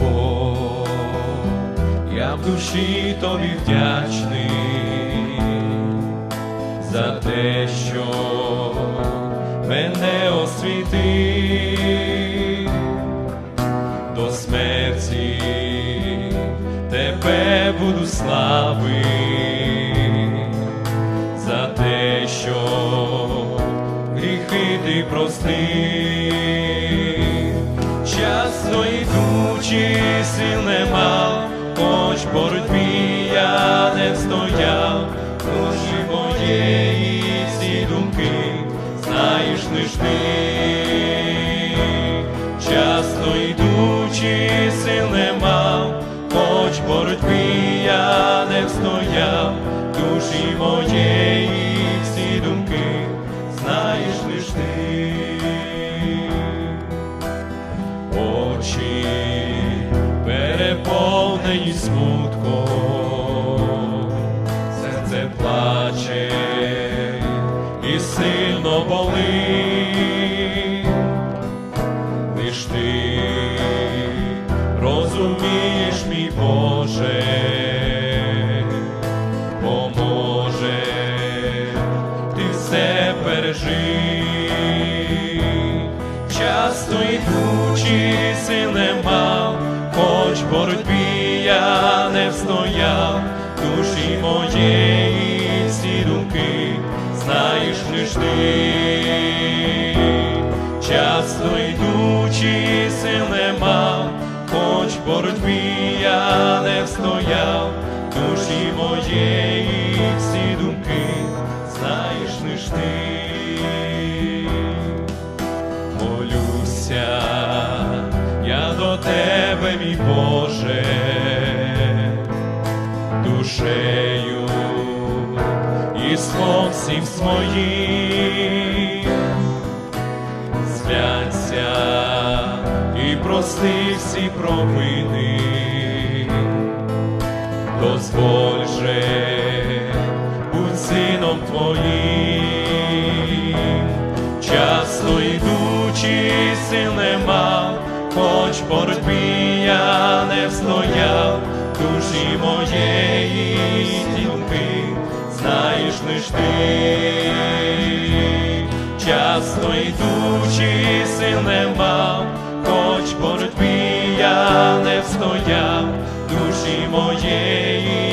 Господь, я в душі тобі вдячний за те, що мене освітив. До смерті тебе буду славити. За те, що гріхи ти простив, йдучи, сил не мав, хоч боротьбі я не встояв, душі моєї всі думки, знаєш лиш ти, часно йдучи, сил не мав, хоч боротьбі я не встояв, душі моєї всі думки, знаєш лиш ти. Переповнені смутком, серце плаче і сильно болить, лиш ти розумієш, мій Боже, поможе, ти все пережив, часто йдучи, сил не знаєш часто йдучи, сил не мав, хоч боротьбі я не встояв, душі моєї всі думки, знаєш лиш ти? Молюся, я до тебе, мій Боже, душею і словом всім своїм, зглянься і прости всі провини, дозволь же будь сином твоїм, часто йдучи, сил не мав, хоч боротьбі я не встояв, ти, часто йдучи, сил не хоч боротьбі я не встояв, душі моєї